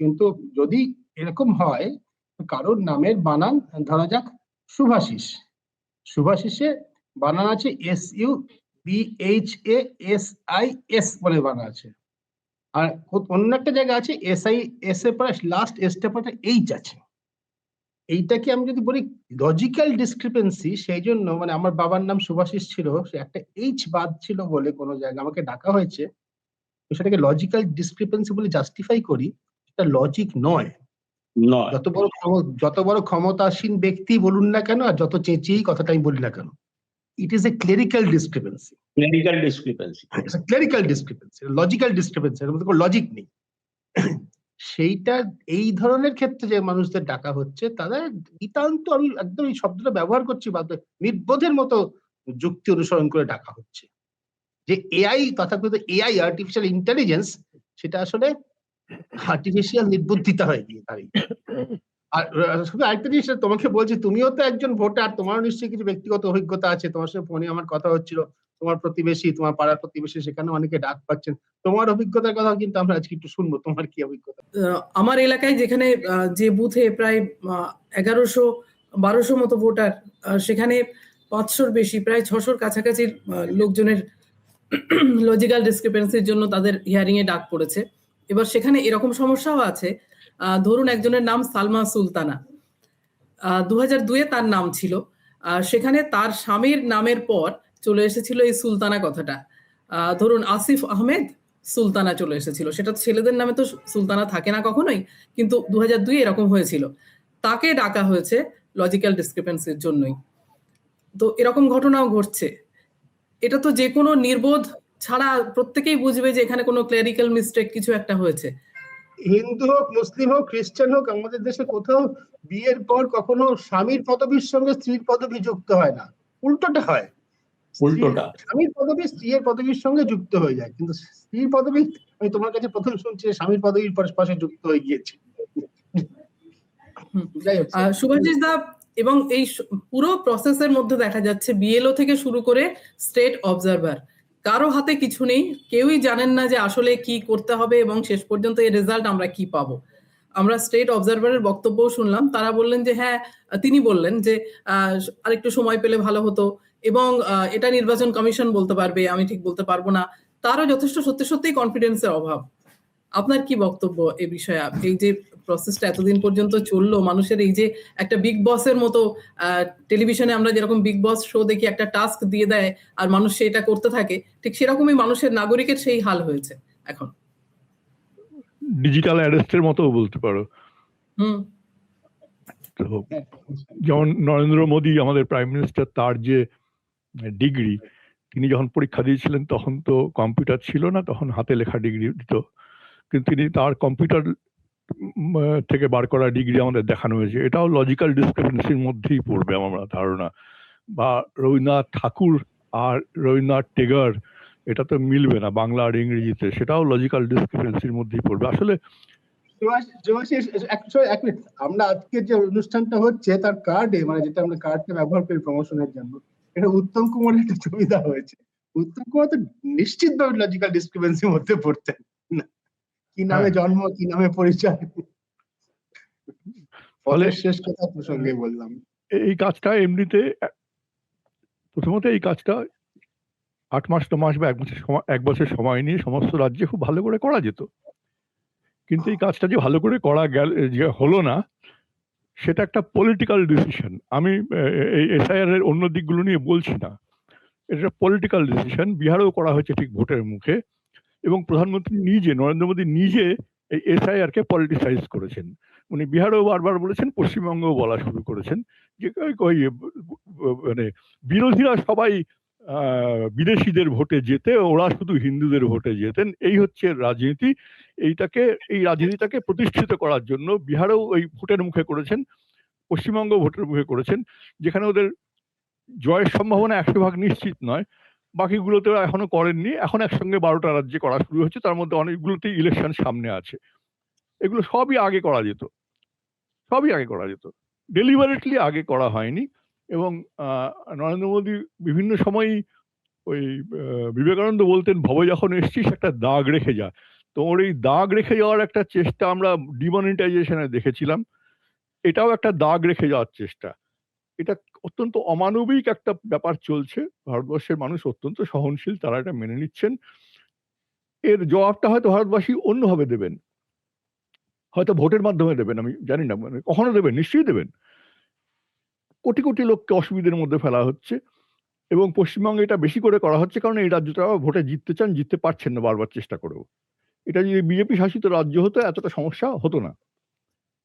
কিন্তু যদি এরকম হয় কারোর নামের বানান ধরা যাক শুভাশিস শুভাশিসে বানান আছে S U B H A S I S বলে বানান আছে। আর অন্য একটা জায়গা আছে এস আই এস এর পরে লাস্ট এসটা পরে এইচ আছে। এইটাকে আমি যদি বলি লজিক্যাল ডিসক্রিপেন্সি সেই জন্য মানে আমার বাবার নাম সুভাষিস ছিল, সে একটা এইচ বাদ ছিল বলে কোনো জায়গায় আমাকে ডাকা হয়েছে। সেটাকে লজিক্যাল ডিসক্রিপেন্সি বলে জাস্টিফাই করি। এটা লজিক নয়। যত বড় যত বড় ক্ষমতাসীন ব্যক্তি বলুন না কেন আর যত চেঁচিয়েই কথাটা আমি বলি না কেন it is a clerical discrepancy clinical discrepancy clerical discrepancy logical discrepancy এর মধ্যে কোনো লজিক নেই। সেইটা এই ধরনের ক্ষেত্রে যে মানুষদের ডাকা হচ্ছে তাদের নিতান্ত আমি একদম এই শব্দটা ব্যবহার করছি বাদ নির্বোধের মতো যুক্তি অনুসরণ করে ডাকা হচ্ছে। যে এআই তথাকথিত এআই আর্টিফিশিয়াল ইন্টেলিজেন্স সেটা আসলে আর্টিফিশিয়াল নির্বুদ্ধিতা হয়ে গিয়ে দাঁড়িয়ে। শুধু আরেকটা জিনিস, তোমাকে বলছি, তুমিও তো একজন ভোটার তোমারও নিশ্চয়ই কিছু ব্যক্তিগত অভিজ্ঞতা আছে। তোমার সাথে ফোনে আমার কথা হচ্ছিল, তোমার প্রতিবেশী, তোমার পাড়ার প্রতিবেশী, সেখানে অনেকে ডাক পাচ্ছেন। তোমার অভিজ্ঞতার কথা কিন্তু আমরা আজকে একটু শুনব, তোমার কি অভিজ্ঞতা? আমার এলাকায় যেখানে যে বুথে প্রায় এগারোশো, বারোশো মতো ভোটার সেখানে পাঁচশোর বেশি, প্রায় ছশোর কাছাকাছি লোকজনের লজিক্যাল ডিসক্রিপেন্সির জন্য তাদের হিয়ারিং এ ডাক পড়েছে। এবার সেখানে এরকম সমস্যাও আছে। ধরুন একজনের নাম সালমা সুলতানা। দু হাজার দুয়ে তার নাম ছিল। সেখানে তার স্বামীর নামের পর চলে এসেছিল এই সুলতানা কথাটা। ধরুন আসিফ আহমেদ সুলতানা চলে এসেছিল। সেটা ছেলেদের নামে তো সুলতানা থাকে না কখনোই, কিন্তু দু হাজার দুই এরকম হয়েছিল। তাকে ডাকা হয়েছে লজিক্যাল ডিসক্রিপেন্সির জন্যই। তো এরকম ঘটনাও ঘটছে। এটা তো যে কোনো নির্বোধ ছাড়া প্রত্যেকেই বুঝবে যে এখানে কোনো ক্লেরিক্যাল মিস্টেক কিছু একটা হয়েছে। হিন্দু হোক মুসলিম হোক খ্রিস্টান হোক আমাদের দেশে কোথাও বিয়ের পর কখনো স্বামীর পদবীর সঙ্গে স্ত্রীর পদবী যুক্ত হয় না। উল্টোটা হয়। উল্টোটা। স্বামীর পদবী স্ত্রীর পদবীর সঙ্গে যুক্ত হয়ে যায়। কিন্তু স্ত্রীর পদবী আমি তোমার কাছে প্রথম শুনছি স্বামীর পদবীর পর পাশে যুক্ত হয়ে গিয়েছে। শুভাশিস দা এবং এই পুরো প্রসেসের মধ্যে দেখা যাচ্ছে বিএলও থেকে শুরু করে স্টেট অবজারভার কারও হাতে কিছু নেই। কেউই জানেন না যে আসলে কি করতে হবে এবং শেষ পর্যন্ত এই রেজাল্ট আমরা কি পাবো। আমরা স্টেট অবজারভারের বক্তব্যও শুনলাম। তারা বললেন যে হ্যাঁ তিনি বললেন যে আরেকটু সময় পেলে ভালো হতো এবং এটা নির্বাচন কমিশন বলতে পারবে, আমি ঠিক বলতে পারব না। তারও যথেষ্ট সত্যি সত্যিই কনফিডেন্সের অভাব। আপনার কি বক্তব্য এই বিষয়ে? এই যে প্রসেসটা এতদিন পর্যন্ত চলল মানুষের এই যে একটা বিগ বসের মতো টেলিভিশনে আমরা যেরকম বিগ বস শো দেখি একটা টাস্ক দিয়ে দেয় আর মানুষ সেটা করতে থাকে ঠিক সেরকমই মানুষের নাগরিকের সেই হাল হয়েছে এখন। ডিজিটাল অ্যারেস্টের মতো বলতে পারো। হুম। তো যেমন নরেন্দ্র মোদী আমাদের প্রাইম মিনিস্টার তার যে ডিগ্রি তিনি যখন পরীক্ষা দিয়েছিলেন তখন তো কম্পিউটার ছিল না তখন হাতে লেখা ডিগ্রি দিত। কিন্তু তিনি তার কম্পিউটার থেকে বার করা ডিগ্রি আমাদের দেখানো হয়েছে। এটাও লজিক্যাল ডিসক্রিপেন্সির মধ্যেই পড়বে আমার ধারণা। বা রবীন্দ্রনাথ ঠাকুর আর রবীন্দ্রনাথ টেগর, এটা তো মিলবে না বাংলা আর ইংরেজিতে। সেটাও লজিক্যাল ডিসক্রিপেন্সির মধ্যেই পড়বে। আসলে আমরা আজকে যে অনুষ্ঠানটা হচ্ছে, তার কার্ডে মানে যেটা আমরা কার্ডটা ব্যবহার করি প্রমোশনের জন্য, এটা উত্তম কুমারের একটা ছবি দেওয়া হয়েছে। উত্তম কুমার তো নিশ্চিতভাবে লজিক্যাল ডিসক্রিপেন্সির মধ্যে পড়তেন। কি নামে হ্যাঁ। জন্ম কি নামে পরিচয়? ফলে ফলে শেষ কথা প্রসঙ্গে বললাম। এই কাজটা এমনিতে প্রথমত এই কাজটা আট মাস ন মাস বা এক বছর সময় এক বছর সময় নিয়ে সমস্ত রাজ্যে খুব ভালো করে করা যেত। কিন্তু এই কাজটা যে ভালো করে করা গেল যে হলো না সেটা একটা পলিটিক্যাল ডিসিশন আমি এই এসআইআর এর অন্য দিকগুলো নিয়ে বলছি না। এটা পলিটিক্যাল ডিসিশন বিহারেও করা হয়েছে ঠিক ভোটের মুখে। এবং প্রধানমন্ত্রী নিজে, নরেন্দ্র মোদী নিজে এই এসআইআর কে পলিটিসাইজ করেছেন। উনি বিহারেও বারবার বলেছেন, পশ্চিমবঙ্গেও বলা শুরু করেছেন যে মানে বিরোধীরা সবাই বিদেশিদের ভোটে যেতে ওরা শুধু হিন্দুদের ভোটে যেতেন এই হচ্ছে রাজনীতি। এইটাকে, এই রাজনীতিটাকে প্রতিষ্ঠিত করার জন্য বিহারেও ওই ভোটের মুখে করেছেন পশ্চিমবঙ্গ ভোটের মুখে করেছেন, যেখানে ওদের জয়ের সম্ভাবনা একশো ভাগ নিশ্চিত নয়। বাকিগুলোতে এখনও করেননি। এখন একসঙ্গে বারোটা রাজ্যে করা শুরু হচ্ছে তার মধ্যে অনেকগুলোতেই ইলেকশন সামনে আছে। এগুলো সবই আগে করা যেত। সবই আগে করা যেত। ডেলিভারেটলি আগে করা হয়নি এবং নরেন্দ্র মোদী বিভিন্ন সময়ই ওই বিবেকানন্দ বলতেন, ভবে যখন এসছিস, একটা দাগ রেখে যা। তো ওর এই দাগ রেখে যাওয়ার একটা চেষ্টা আমরা ডিমনিটাইজেশনে দেখেছিলাম। এটাও একটা দাগ রেখে যাওয়ার চেষ্টা। এটা অত্যন্ত অমানবিক একটা ব্যাপার চলছে। ভারতবর্ষের মানুষ অত্যন্ত সহনশীল, তারা এটা মেনে নিচ্ছেন। এর জবাবটা হয়তো ভারতবাসী অন্যভাবে দেবেন। হয়তো ভোটের মাধ্যমে দেবেন, আমি জানি না মানে কখনো দেবেন, নিশ্চয়ই দেবেন। কোটি কোটি লোককে অসুবিধার মধ্যে ফেলা হচ্ছে এবং পশ্চিমবঙ্গে এটা বেশি করে করা হচ্ছে কারণ এই রাজ্যটা ভোটে জিততে চান, জিততে পারছেন না বারবার চেষ্টা করেও। এটা যদি বিজেপি শাসিত রাজ্য হতো, এতটা সমস্যা হতো না।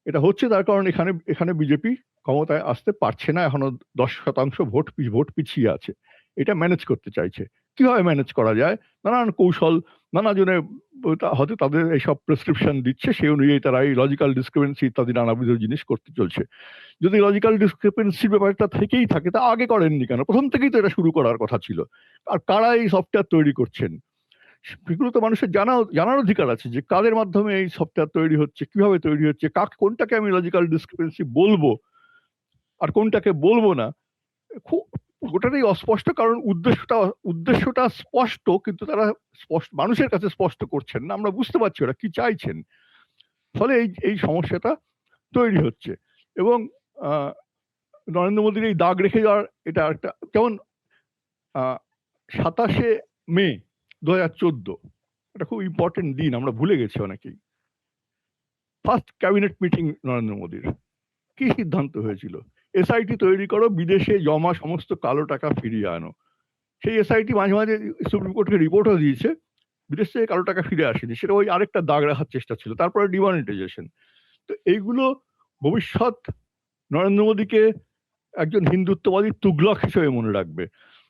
এটা হচ্ছে তার কারণ এখানে এখানে বিজেপি ক্ষমতায় আসতে পারছে না, এখনও দশ শতাংশ ভোট ভোট পিছিয়ে আছে। এটা ম্যানেজ করতে চাইছে। কীভাবে ম্যানেজ করা যায়? নানান কৌশল নানা জনে হয়তো তাদের এইসব প্রেসক্রিপশন দিচ্ছে, সেই অনুযায়ী তারা এই লজিক্যাল ডিসক্রিপেন্সি ইত্যাদি নানাবিধ জিনিস করতে চলছে। যদি লজিক্যাল ডিসক্রিপেন্সির ব্যাপারটা থেকেই থাকে, তা আগে করেননি কেন? প্রথম থেকেই তো এটা শুরু করার কথা ছিল। আর কারা এই সফটওয়্যার তৈরি করছেন? সেগুলো তো মানুষের জানা জানার অধিকার আছে যে কাদের মাধ্যমে এই সফটওয়্যার তৈরি হচ্ছে, কীভাবে তৈরি হচ্ছে, কাক কোনটাকে আমি লজিক্যাল ডিসক্রিপেন্সি বলব আর কোনটাকে বলব না, খুব গোটাটাই অস্পষ্ট কারণ উদ্দেশ্যটা উদ্দেশ্যটা স্পষ্ট কিন্তু তারা স্পষ্ট, মানুষের কাছে স্পষ্ট করছেন না, আমরা বুঝতে পারছি ওরা কি চাইছেন। ফলে এই এই সমস্যাটা তৈরি হচ্ছে এবং নরেন্দ্র মোদীর এই দাগ রেখে যাওয়ার এটা একটা, যেমন সাতাশে মে দু হাজার চোদ্দ। এটা খুব ইম্পর্টেন্ট দিন, আমরা ভুলে গেছি অনেকেই। ফার্স্ট ক্যাবিনেট মিটিং নরেন্দ্র মোদীর। কি সিদ্ধান্ত হয়েছিল? এসআইটি তৈরি করো, বিদেশে জমা সমস্ত কালো টাকা ফিরিয়ে আনো। সেই এসআইটি মাঝে মাঝে সুপ্রিম কোর্টকে রিপোর্টও দিয়েছে, বিদেশ থেকে কালো টাকা ফিরে আসেনি। সেটা ওই আরেকটা দাগ রাখার চেষ্টা ছিল, তারপরে ডিমনিটাইজেশন তো এইগুলো ভবিষ্যৎ নরেন্দ্র মোদীকে একজন হিন্দুত্ববাদী তুগলক হিসেবে মনে রাখবে।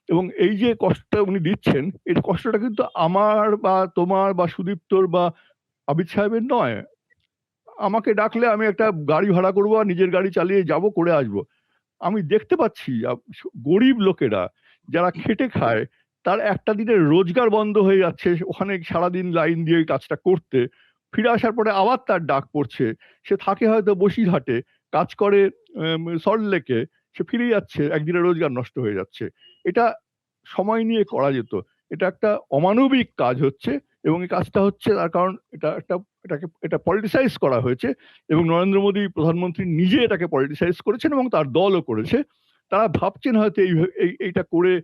এবং এই যে কষ্টটা উনি দিচ্ছেন, এই কষ্টটা কিন্তু আমার বা তোমার বা সুদীপ্তর বা আবিদ সাহেবের নয়। আমাকে ডাকলে আমি একটা গাড়ি ভাড়া করব আর নিজের গাড়ি চালিয়ে যাব, করে আসব। আমি দেখতে পাচ্ছি গরিব লোকেরা যারা খেটে খায়, তার একটা দিনের রোজগার বন্ধ হয়ে যাচ্ছে, ওখানে সারাদিন লাইন দিয়ে কাজটা করতে। ফিরে আসার পরে আবার তার ডাক পড়ছে। সে থাকে হয়তো বসিরহাটে, কাজ করে সল্টলেকে। সে ফিরে যাচ্ছে একদিনের রোজগার নষ্ট হয়ে যাচ্ছে। এটা সময় নিয়ে করা যেত। এটা একটা অমানবিক কাজ হচ্ছে এবং এই কাজটা হচ্ছে তার কারণ এটা একটা, এটাকে, এটা পলিটিসাইজ করা হয়েছে এবং নরেন্দ্র মোদী প্রধানমন্ত্রী নিজে এটাকে পলিটিসাইজ করেছেন এবং তার দলও করেছে। তারা ভাবছেন হয়তো এই- এইটা করে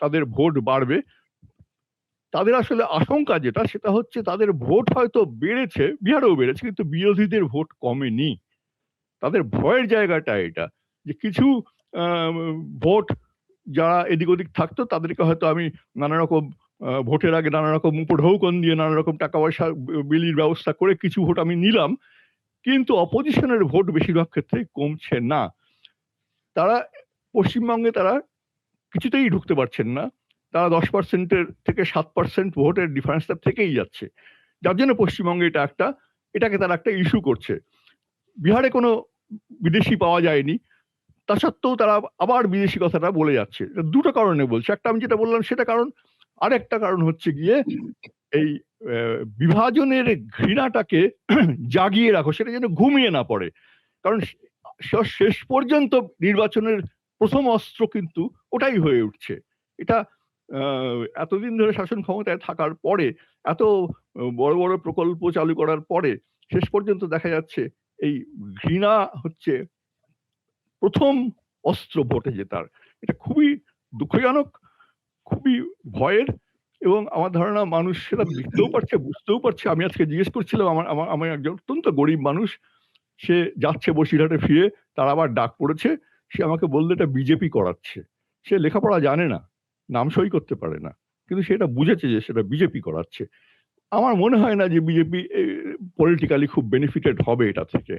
তাদের ভোট বাড়বে। তাদের আসলে আশঙ্কা যেটা, সেটা হচ্ছে তাদের ভোট হয়তো বেড়েছে, বিহারেও বেড়েছে, কিন্তু বিরোধীদের ভোট কমেনি। তাদের ভয়ের জায়গাটা এটা। যে কিছু ভোট যারা এদিক ওদিক থাকতো তাদেরকে হয়তো আমি নানা রকম ভোটের আগে নানা রকম উপঢৌকন দিয়ে নানা রকম টাকা পয়সা বিলির ব্যবস্থা করে কিছু ভোট আমি নিলাম। কিন্তু অপোজিশনের ভোট বেশিরভাগ ক্ষেত্রে কমছে না। তারা পশ্চিমবঙ্গে তারা কিছুতেই ঢুকতে পারছেন না। তারা দশ পার্সেন্টের থেকে সাত পার্সেন্ট ভোটের ডিফারেন্সটা থেকেই যাচ্ছে। যার জন্য পশ্চিমবঙ্গে এটা একটা, এটাকে তারা একটা ইস্যু করছে। বিহারে কোনো বিদেশি পাওয়া যায়নি। তা সত্ত্বেও তারা আবার বিদেশি কথাটা বলে যাচ্ছে। দুটো কারণে বলছে। একটা আমি যেটা বললাম সেটা কারণ, আরেকটা কারণ হচ্ছে গিয়ে এই বিভাজনের ঘৃণাটাকে জাগিয়ে রাখো, সেটা যেন ঘুমিয়ে না পড়ে। কারণ শেষ পর্যন্ত নির্বাচনের প্রথম অস্ত্র কিন্তু ওটাই হয়ে উঠছে। এটা এতদিন ধরে শাসন ক্ষমতায় থাকার পরে, এত বড় বড় প্রকল্প চালু করার পরে, শেষ পর্যন্ত দেখা যাচ্ছে এই ঘৃণা হচ্ছে প্রথম অস্ত্র ভোটে জেতার এটা খুবই দুঃখজনক, খুবই ভয়ের এবং আমার ধারণা মানুষ সেটা দেখতেও পারছে, বুঝতেও পারছে। আমি আজকে জিজ্ঞেস করছিলাম, আমার আমার, আমি একজন অত্যন্ত গরিব মানুষ, সে যাচ্ছে বসিরহাটে ফিরে, তার আবার ডাক পড়েছে, সে আমাকে বলল এটা বিজেপি করাচ্ছে। সে লেখাপড়া জানে না, নাম সই করতে পারে না, কিন্তু সেটা বুঝেছে যে সেটা বিজেপি করাচ্ছে। আমার মনে হয় না যে বিজেপি পলিটিক্যালি খুব বেনিফিটেড হবে এটা থেকে।